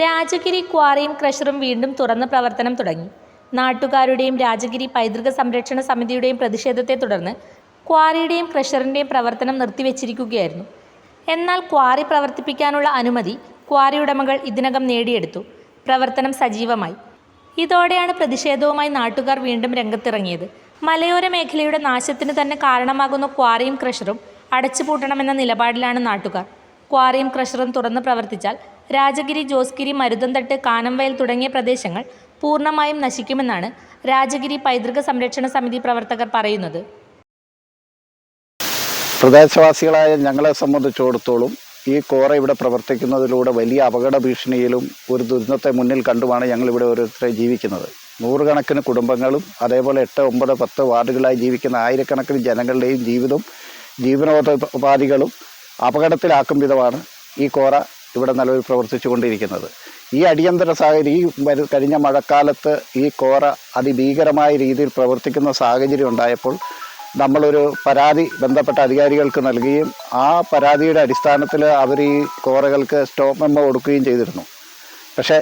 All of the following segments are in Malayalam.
രാജഗിരി ക്വാറിയും ക്രഷറും വീണ്ടും തുറന്ന് പ്രവർത്തനം തുടങ്ങി. നാട്ടുകാരുടെയും രാജഗിരി പൈതൃക സംരക്ഷണ സമിതിയുടെയും പ്രതിഷേധത്തെ തുടർന്ന് ക്വാറിയുടെയും ക്രഷറിന്റെയും പ്രവർത്തനം നിർത്തിവെച്ചിരിക്കുകയായിരുന്നു. എന്നാൽ ക്വാറി പ്രവർത്തിപ്പിക്കാനുള്ള അനുമതി ക്വാറി ഉടമകൾ ഇതിനകം നേടിയെടുത്തു. പ്രവർത്തനം സജീവമായി. ഇതോടെയാണ് പ്രതിഷേധവുമായി നാട്ടുകാർ വീണ്ടും രംഗത്തിറങ്ങിയത്. മലയോര മേഖലയുടെ നാശത്തിന് തന്നെ കാരണമാകുന്ന ക്വാറിയും ക്രഷറും അടച്ചുപൂട്ടണമെന്ന നിലപാടിലാണ് നാട്ടുകാർ. ക്വാറിയും ക്രഷറും തുറന്ന് പ്രവർത്തിച്ചാൽ രാജഗിരി ജോസ്ഗിരി മരുതന്തട്ട് കാനംവയൽ തുടങ്ങിയ പ്രദേശങ്ങൾ പൂർണമായും നശിക്കുമെന്നാണ് രാജഗിരി പൈതൃക സംരക്ഷണ സമിതി പ്രവർത്തകർ പറയുന്നത്. പ്രദേശവാസികളായ ഞങ്ങളെ സംബന്ധിച്ചിടത്തോളം ഈ കോറ ഇവിടെ പ്രവർത്തിക്കുന്നതിലൂടെ വലിയ അപകട ഭീഷണിയിലും ഒരു ദുരന്തത്തെ മുന്നിൽ കണ്ടുമാണ് ഞങ്ങൾ ഇവിടെ ഓരോരുത്തരെ ജീവിക്കുന്നത്. നൂറുകണക്കിന് കുടുംബങ്ങളും അതേപോലെ എട്ട് ഒമ്പത് പത്ത് വാർഡുകളായി ജീവിക്കുന്ന ആയിരക്കണക്കിന് ജനങ്ങളുടെയും ജീവിതവും ജീവനോപാധികളും അപകടത്തിലാക്കും വിധമാണ് ഈ കോറ ഇവിടെ നിലവിൽ പ്രവർത്തിച്ചുകൊണ്ടിരിക്കുന്നത്. ഈ അടിയന്തര സാഹചര്യം ഈ വരു കഴിഞ്ഞ മഴക്കാലത്ത് ഈ കോറ അതിഭീകരമായ രീതിയിൽ പ്രവർത്തിക്കുന്ന സാഹചര്യം ഉണ്ടായപ്പോൾ നമ്മളൊരു പരാതി ബന്ധപ്പെട്ട അധികാരികൾക്ക് നൽകുകയും ആ പരാതിയുടെ അടിസ്ഥാനത്തിൽ അവർ ഈ കോറകൾക്ക് സ്റ്റോപ്പ് മെമ്മോ കൊടുക്കുകയും ചെയ്തിരുന്നു. പക്ഷേ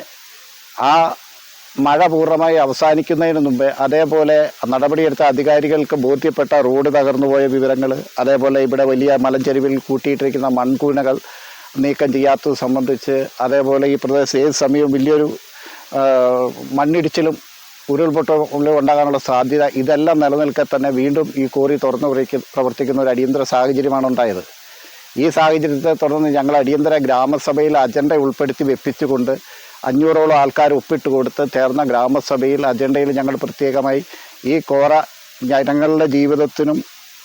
ആ മഴ പൂർണമായി അവസാനിക്കുന്നതിന് മുമ്പേ അതേപോലെ നടപടിയെടുത്ത അധികാരികൾക്ക് ബോധ്യപ്പെട്ട റോഡ് തകർന്നുപോയ വിവരങ്ങൾ അതേപോലെ ഇവിടെ വലിയ മലഞ്ചെരുവിൽ കൂട്ടിയിട്ടിരിക്കുന്ന മൺകൂനകൾ നീക്കം ചെയ്യാത്തത് സംബന്ധിച്ച് അതേപോലെ ഈ പ്രദേശത്ത് ഏത് സമയവും വലിയൊരു മണ്ണിടിച്ചിലും ഉരുൾപൊട്ടലും ഉണ്ടാകാനുള്ള സാധ്യത ഇതെല്ലാം നിലനിൽക്കെ തന്നെ വീണ്ടും ഈ കോറി തുറന്നു പ്രവർത്തിക്കുന്ന ഒരു അടിയന്തര സാഹചര്യമാണ് ഉണ്ടായത്. ഈ സാഹചര്യത്തെ തുടർന്ന് ഞങ്ങൾ അടിയന്തര ഗ്രാമസഭയിൽ അജണ്ട ഉൾപ്പെടുത്തി വെപ്പിച്ചുകൊണ്ട് അഞ്ഞൂറോളം ആൾക്കാർ ഒപ്പിട്ട് കൊടുത്ത് ചേർന്ന ഗ്രാമസഭയിൽ അജണ്ടയിൽ ഞങ്ങൾ പ്രത്യേകമായി ഈ കോറ ജനങ്ങളുടെ ജീവിതത്തിനും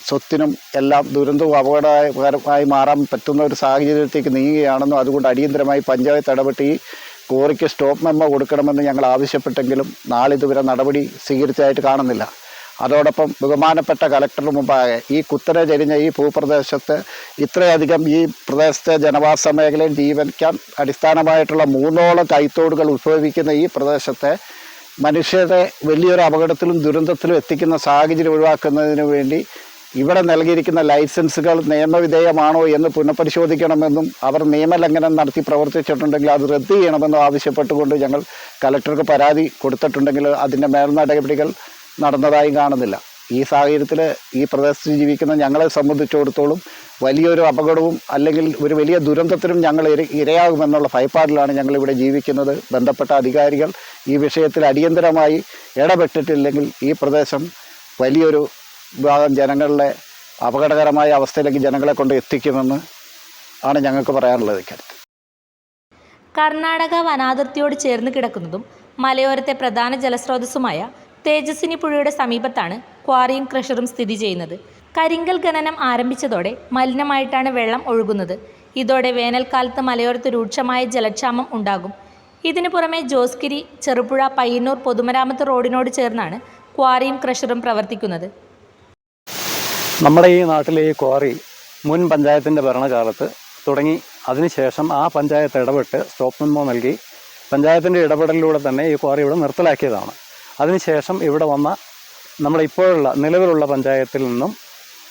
സ്വത്തിനും എല്ലാം ദുരന്തവും അപകടകരമായി മാറാൻ പറ്റുന്ന ഒരു സാഹചര്യത്തിലേക്ക് നീങ്ങുകയാണെന്നും അതുകൊണ്ട് അടിയന്തരമായി പഞ്ചായത്ത് ഇടപെട്ട് ഈ കോറിക്ക് സ്റ്റോപ്പ് മെമ്മോ കൊടുക്കണമെന്ന് ഞങ്ങൾ ആവശ്യപ്പെട്ടെങ്കിലും നാളിതുവരെ നടപടി സ്വീകരിച്ചതായിട്ട് കാണുന്നില്ല. അതോടൊപ്പം ബഹുമാനപ്പെട്ട കലക്ടറിന് മുമ്പാകെ ഈ കുത്തനെ ചരിഞ്ഞ ഈ ഭൂപ്രദേശത്ത് ഇത്രയധികം ഈ പ്രദേശത്തെ ജനവാസ മേഖലയിൽ ജീവിക്കാൻ അടിസ്ഥാനമായിട്ടുള്ള മൂന്നോളം കൈത്തോടുകൾ ഉത്ഭവിക്കുന്ന ഈ പ്രദേശത്തെ മനുഷ്യരെ വലിയൊരു അപകടത്തിലും ദുരന്തത്തിലും എത്തിക്കുന്ന സാഹചര്യം ഒഴിവാക്കുന്നതിന് വേണ്ടി ഇവിടെ നൽകിയിരിക്കുന്ന ലൈസൻസുകൾ നിയമവിധേയമാണോ എന്ന് പുനഃപരിശോധിക്കണമെന്നും അവർ നിയമലംഘനം നടത്തി പ്രവർത്തിച്ചിട്ടുണ്ടെങ്കിൽ അത് റദ്ദ് ചെയ്യണമെന്നും ആവശ്യപ്പെട്ടുകൊണ്ട് ഞങ്ങൾ കലക്ടർക്ക് പരാതി കൊടുത്തിട്ടുണ്ടെങ്കിൽ അതിന്റെ മേൽ നടപടികൾ നടന്നതായും കാണുന്നില്ല. ഈ സാഹചര്യത്തിൽ ഈ പ്രദേശത്ത് ജീവിക്കുന്ന ഞങ്ങളെ സംബന്ധിച്ചിടത്തോളം വലിയൊരു അപകടവും അല്ലെങ്കിൽ ഒരു വലിയ ദുരന്തത്തിനും ഞങ്ങൾ ഇര ഇരയാകുമെന്നുള്ള ഭയപ്പാടിലാണ് ഞങ്ങൾ ഇവിടെ ജീവിക്കുന്നത്. ബന്ധപ്പെട്ട അധികാരികൾ ഈ വിഷയത്തിൽ അടിയന്തരമായി ഇടപെട്ടിട്ടില്ലെങ്കിൽ ഈ പ്രദേശം വലിയൊരു വിഭാഗം ജനങ്ങളിലെ അപകടകരമായ അവസ്ഥയിലേക്ക് ജനങ്ങളെ കൊണ്ട് എത്തിക്കുമെന്ന് ആണ് ഞങ്ങൾക്ക് പറയാനുള്ളത് ഇക്കാര്യത്തിൽ. കർണാടക വനാതിർത്തിയോട് ചേർന്ന് കിടക്കുന്നതും മലയോരത്തെ പ്രധാന ജലസ്രോതസ്സുമായ തേജസ്വിനി പുഴയുടെ സമീപത്താണ് ക്വാറിയും ക്രഷറും സ്ഥിതി ചെയ്യുന്നത്. കരിങ്കൽ ഖനനം ആരംഭിച്ചതോടെ മലിനമായിട്ടാണ് വെള്ളം ഒഴുകുന്നത്. ഇതോടെ വേനൽക്കാലത്ത് മലയോരത്ത് രൂക്ഷമായ ജലക്ഷാമം ഉണ്ടാകും. ഇതിനു പുറമെ ജോസ്ഗിരി ചെറുപുഴ പയ്യന്നൂർ പൊതുമരാമത്ത് റോഡിനോട് ചേർന്നാണ് ക്വാറിയും ക്രഷറും പ്രവർത്തിക്കുന്നത്. നമ്മുടെ ഈ നാട്ടിലെ ഈ ക്വാറി മുൻ പഞ്ചായത്തിന്റെ ഭരണകാലത്ത് തുടങ്ങി. അതിനുശേഷം ആ പഞ്ചായത്ത് ഇടപെട്ട് സ്റ്റോപ്പ് മെമ്മോ നൽകി. പഞ്ചായത്തിന്റെ ഇടപെടലിലൂടെ തന്നെ ഈ ക്വാറി ഇവിടെ നിർത്തലാക്കിയതാണ്. അതിനുശേഷം ഇവിടെ വന്ന നമ്മുടെ ഇപ്പോഴുള്ള നിലവിലുള്ള പഞ്ചായത്തിൽ നിന്നും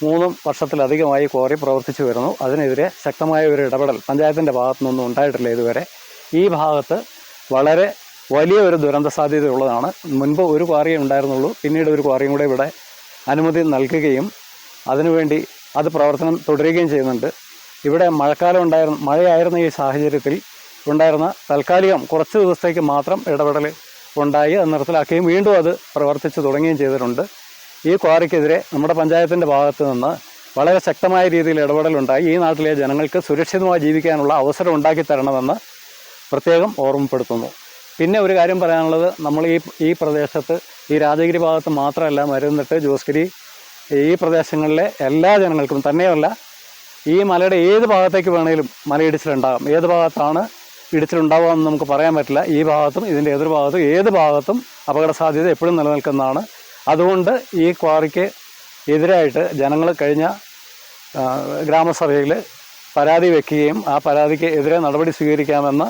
മൂന്നും വർഷത്തിലധികമായി ക്വാറി പ്രവർത്തിച്ചു വരുന്നു. അതിനെതിരെ ശക്തമായ ഒരു ഇടപെടൽ പഞ്ചായത്തിന്റെ ഭാഗത്തു നിന്നും ഉണ്ടായിട്ടില്ല ഇതുവരെ. ഈ ഭാഗത്ത് വളരെ വലിയ ഒരു ദുരന്ത സാധ്യതയുള്ളതാണ് മുൻപ് ഒരു ക്വാറിയേ ഉണ്ടായിരുന്നുള്ളൂ. പിന്നീട് ഒരു ക്വാറിയും കൂടെ ഇവിടെ അനുമതി നൽകുകയും അതിനുവേണ്ടി അത് പ്രവർത്തനം തുടരുകയും ചെയ്യുന്നുണ്ട്. ഇവിടെ മഴക്കാലം ഉണ്ടായിരുന്ന മഴയായിരുന്ന ഈ സാഹചര്യത്തിൽ ഉണ്ടായിരുന്ന താൽക്കാലികം കുറച്ച് ദിവസത്തേക്ക് മാത്രം ഇടപെടൽ ഉണ്ടായി അത് നിർത്തലാക്കുകയും വീണ്ടും അത് പ്രവർത്തിച്ചു തുടങ്ങുകയും ചെയ്തിട്ടുണ്ട്. ഈ ക്വാറിക്കെതിരെ നമ്മുടെ പഞ്ചായത്തിന്റെ ഭാഗത്ത് നിന്ന് വളരെ ശക്തമായ രീതിയിൽ ഇടപെടലുണ്ടായി. ഈ നാട്ടിലെ ജനങ്ങൾക്ക് സുരക്ഷിതമായി ജീവിക്കാനുള്ള അവസരം ഉണ്ടാക്കി തരണമെന്ന് പ്രത്യേകം ഓർമ്മപ്പെടുത്തുന്നു. പിന്നെ ഒരു കാര്യം പറയാനുള്ളത് നമ്മൾ ഈ ഈ പ്രദേശത്ത് ഈ രാജഗിരി ഭാഗത്ത് മാത്രമല്ല മരുന്നിട്ട് ജോസ്ഗിരി ഈ പ്രദേശങ്ങളിലെ എല്ലാ ജനങ്ങൾക്കും തന്നെയല്ല ഈ മലയുടെ ഏത് ഭാഗത്തേക്ക് വേണേലും മലയിടിച്ചിലുണ്ടാകാം ഏത് ഭാഗത്താണ് ഇടിച്ചിലുണ്ടാവുക എന്ന് നമുക്ക് പറയാൻ പറ്റില്ല. ഈ ഭാഗത്തും ഇതിന്റെ എതിർഭാഗത്തും ഏത് ഭാഗത്തും അപകട സാധ്യത എപ്പോഴും നിലനിൽക്കുന്നതാണ്. അതുകൊണ്ട് ഈ ക്വാറിക്ക് എതിരായിട്ട് ജനങ്ങൾ കഴിഞ്ഞ ഗ്രാമസഭയിൽ പരാതി വയ്ക്കുകയും ആ പരാതിക്ക് എതിരെ നടപടി സ്വീകരിക്കാമെന്ന്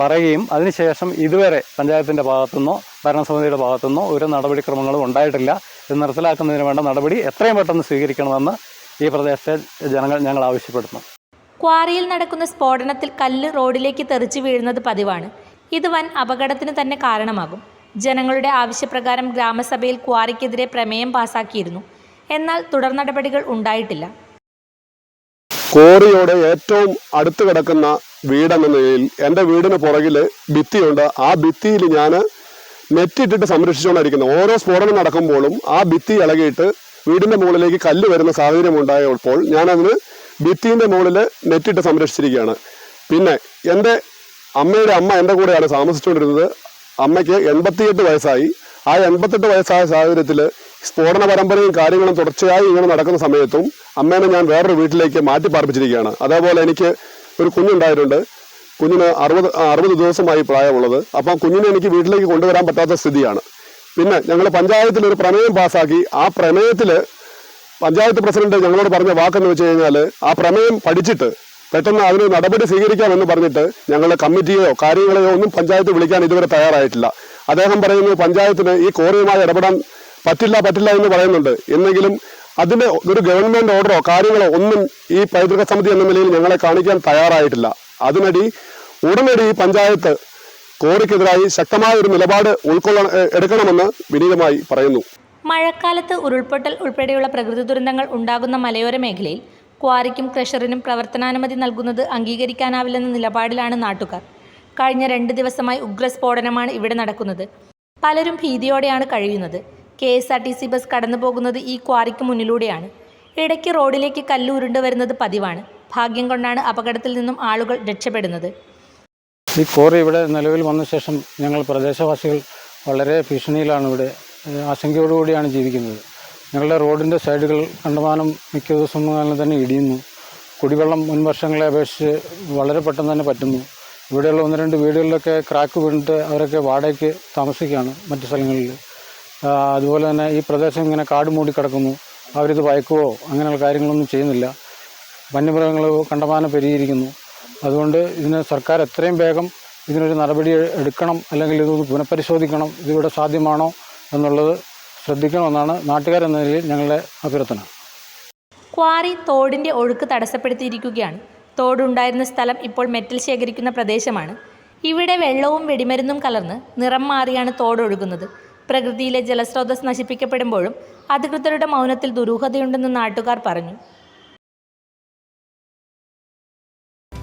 പറയുകയും അതിനുശേഷം ഇതുവരെ പഞ്ചായത്തിന്റെ ഭാഗത്തുനിന്നോ ഭരണസമിതിയുടെ ഭാഗത്തുനിന്നോ ഒരു നടപടിക്രമങ്ങളും ഉണ്ടായിട്ടില്ല. ഇത് നിർത്തലാക്കുന്നതിന് വേണ്ട നടപടി എത്രയും പെട്ടെന്ന് സ്വീകരിക്കണമെന്ന് ഈ പ്രദേശത്തെ ജനങ്ങൾ ഞങ്ങൾ ആവശ്യപ്പെടുന്നു. ക്വാറിയിൽ നടക്കുന്ന സ്ഫോടനത്തിൽ കല്ല് റോഡിലേക്ക് തെറിച്ചു വീഴുന്നത് പതിവാണ്. ഇത് വൻ അപകടത്തിന് തന്നെ കാരണമാകും. ജനങ്ങളുടെ ആവശ്യപ്രകാരം ഗ്രാമസഭയിൽ ക്വാറിക്കെതിരെ പ്രമേയം പാസാക്കിയിരുന്നു. എന്നാൽ തുടർ നടപടികൾ ഉണ്ടായിട്ടില്ല. കോറിയോട് ഏറ്റവും അടുത്ത് കിടക്കുന്ന വീടെന്ന നിലയിൽ എന്റെ വീടിന് പുറകിൽ ഭിത്തിയുണ്ട്. ആ ഭിത്തിയിൽ ഞാൻ നെറ്റിട്ടിട്ട് സംരക്ഷിച്ചുകൊണ്ടിരിക്കുന്നത് ഓരോ സ്ഫോടനം നടക്കുമ്പോഴും ആ ഭിത്തി ഇളകിയിട്ട് വീടിന്റെ മുകളിലേക്ക് കല്ല് വരുന്ന സാഹചര്യം ഉണ്ടായപ്പോൾ ഞാനതിന് ഭിത്തിന്റെ മുകളിൽ നെറ്റിട്ട് സംരക്ഷിച്ചിരിക്കുകയാണ്. പിന്നെ എന്റെ അമ്മയുടെ അമ്മ എന്റെ കൂടെയാണ് താമസിച്ചുകൊണ്ടിരുന്നത്. അമ്മയ്ക്ക് എൺപത്തിയെട്ട് വയസ്സായി. ആ എൺപത്തെട്ട് വയസ്സായ സാഹചര്യത്തിൽ സ്ഫോടന പരമ്പരയും കാര്യങ്ങളും തുടർച്ചയായി ഇങ്ങനെ നടക്കുന്ന സമയത്തും അമ്മേനെ ഞാൻ വേറൊരു വീട്ടിലേക്ക് മാറ്റി പാർപ്പിച്ചിരിക്കുകയാണ് അതേപോലെ എനിക്ക് ഒരു കുഞ്ഞുണ്ടായിട്ടുണ്ട്. കുഞ്ഞിന് അറുപത് അറുപത് ദിവസമായി പ്രായമുള്ളത്. അപ്പം കുഞ്ഞിനെ എനിക്ക് വീട്ടിലേക്ക് കൊണ്ടുവരാൻ പറ്റാത്ത സ്ഥിതിയാണ്. പിന്നെ ഞങ്ങൾ പഞ്ചായത്തിൽ ഒരു പ്രമേയം പാസ്സാക്കി. ആ പ്രമേയത്തിൽ പഞ്ചായത്ത് പ്രസിഡന്റ് ഞങ്ങളോട് പറഞ്ഞ വാക്കെന്ന് വെച്ച് കഴിഞ്ഞാൽ ആ പ്രമേയം പഠിച്ചിട്ട് പെട്ടെന്ന് അതിന് നടപടി സ്വീകരിക്കാമെന്ന് പറഞ്ഞിട്ട് ഞങ്ങൾ കമ്മിറ്റിയോ കാര്യങ്ങളെയോ ഒന്നും പഞ്ചായത്ത് വിളിക്കാൻ ഇതുവരെ തയ്യാറായിട്ടില്ല. അദ്ദേഹം പറയുന്നു പഞ്ചായത്തിന് ഈ കോറിയുമായി ഇടപെടാൻ പറ്റില്ല പറ്റില്ല എന്ന് പറയുന്നുണ്ട്. എന്നെങ്കിലും അതിന്റെ ഒരു ഗവൺമെന്റ് ഓർഡറോ കാര്യങ്ങളോ ഒന്നും ഈ പൈതൃക സമിതി എന്ന നിലയിൽ ഞങ്ങളെ കാണിക്കാൻ തയ്യാറായിട്ടില്ല. അതിനടി ഉടനടി പഞ്ചായത്ത് കോറിക്കെതിരായി ശക്തമായ ഒരു നിലപാട് ഉൾക്കൊള്ള എടുക്കണമെന്ന് വിനീതമായി പറയുന്നു. മഴക്കാലത്ത് ഉരുൾപൊട്ടൽ ഉൾപ്പെടെയുള്ള പ്രകൃതി ദുരന്തങ്ങൾ ഉണ്ടാകുന്ന മലയോര മേഖലയിൽ ക്വാറിക്കും ക്രഷറിനും പ്രവർത്തനാനുമതി നൽകുന്നത് അംഗീകരിക്കാനാവില്ലെന്ന നിലപാടിലാണ് നാട്ടുകാർ. കഴിഞ്ഞ രണ്ട് ദിവസമായി ഉഗ്രസ്ഫോടനമാണ് ഇവിടെ നടക്കുന്നത്. പലരും ഭീതിയോടെയാണ് കഴിയുന്നത്. K S R T C bus കടന്നു പോകുന്നത് ഈ ക്വാറിക്ക് മുന്നിലൂടെയാണ്. ഇടയ്ക്ക് റോഡിലേക്ക് കല്ല് ഉരുണ്ട് വരുന്നത് പതിവാണ്. ഭാഗ്യം കൊണ്ടാണ് അപകടത്തിൽ നിന്നും ആളുകൾ രക്ഷപ്പെടുന്നത്. ഈ കോറി ഇവിടെ നിലവിൽ വന്ന ശേഷം ഞങ്ങൾ പ്രദേശവാസികൾ വളരെ ഭീഷണിയിലാണ് ഇവിടെ ആശങ്കയോടുകൂടിയാണ് ജീവിക്കുന്നത്. ഞങ്ങളുടെ റോഡിന്റെ സൈഡുകൾ കണ്ടമാനം മിക്ക ദിവസങ്ങളിൽ തന്നെ ഇടിയുന്നു. കുടിവെള്ളം മുൻ വർഷങ്ങളെ അപേക്ഷിച്ച് വളരെ പെട്ടെന്ന് തന്നെ പറ്റുന്നു. ഇവിടെയുള്ള ഒന്ന് രണ്ട് വീടുകളിലൊക്കെ ക്രാക്ക് വീണിട്ട് അവരൊക്കെ വാടകയ്ക്ക് താമസിക്കുകയാണ് മറ്റു സ്ഥലങ്ങളിൽ. അതുപോലെ തന്നെ ഈ പ്രദേശം ഇങ്ങനെ കാട് മൂടി കിടക്കുന്നു. അവരിത് വയക്കുവോ അങ്ങനെയുള്ള കാര്യങ്ങളൊന്നും ചെയ്യുന്നില്ല. വന്യമൃഗങ്ങൾ കണ്ടമാനം പെരുകിയിരിക്കുന്നു. അതുകൊണ്ട് ഇതിന് സർക്കാർ എത്രയും വേഗം ഇതിനൊരു നടപടി എടുക്കണം അല്ലെങ്കിൽ ഇത് പുനഃപരിശോധിക്കണം ഇതിവിടെ സാധ്യമാണോ എന്നുള്ളത് ശ്രദ്ധിക്കണമെന്നാണ് നാട്ടുകാരെന്ന നിലയിൽ ഞങ്ങളുടെ അഭ്യർത്ഥന. ക്വാറി തോടിന്റെ ഒഴുക്ക് തടസ്സപ്പെടുത്തിയിരിക്കുകയാണ്. തോടുണ്ടായിരുന്ന സ്ഥലം ഇപ്പോൾ മെറ്റൽ ശേഖരിക്കുന്ന പ്രദേശമാണ്. ഇവിടെ വെള്ളവും വെടിമരുന്നും കലർന്ന് നിറം മാറിയാണ് തോടൊഴുകുന്നത്. പ്രകൃതിയിലെ ജലസ്രോതസ് നശിപ്പിക്കപ്പെടുമ്പോഴും അധികൃതരുടെ മൗനത്തിൽ ദുരൂഹതയുണ്ടെന്ന് നാട്ടുകാർ പറഞ്ഞു.